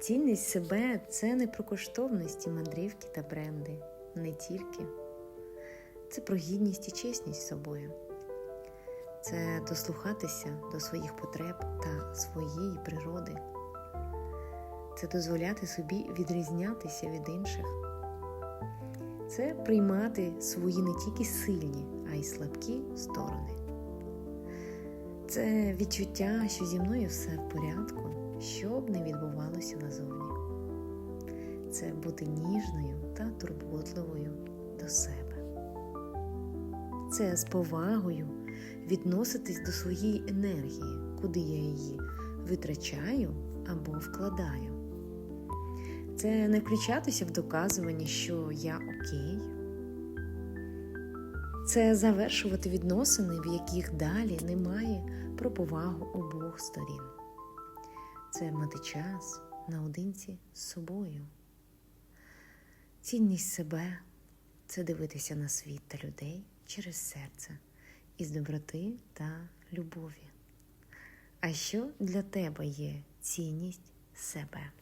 Цінність себе це не про коштовності, мандрівки та бренди, не тільки. Це про гідність і чесність з собою. Це дослухатися до своїх потреб та своєї природи. Це дозволяти собі відрізнятися від інших. Це приймати свої не тільки сильні, а й слабкі сторони. Це відчуття, що зі мною все в порядку, що б не відбувалося назовні. Це бути ніжною та турботливою до себе. Це з повагою відноситись до своєї енергії, куди я її витрачаю або вкладаю. Це не включатися в доказування, що я окей. Це завершувати відносини, в яких далі немає про повагу обох сторін. Це мати час наодинці з собою. Цінність себе це дивитися на світ та людей через серце із доброти та любові. А що для тебе є цінність себе?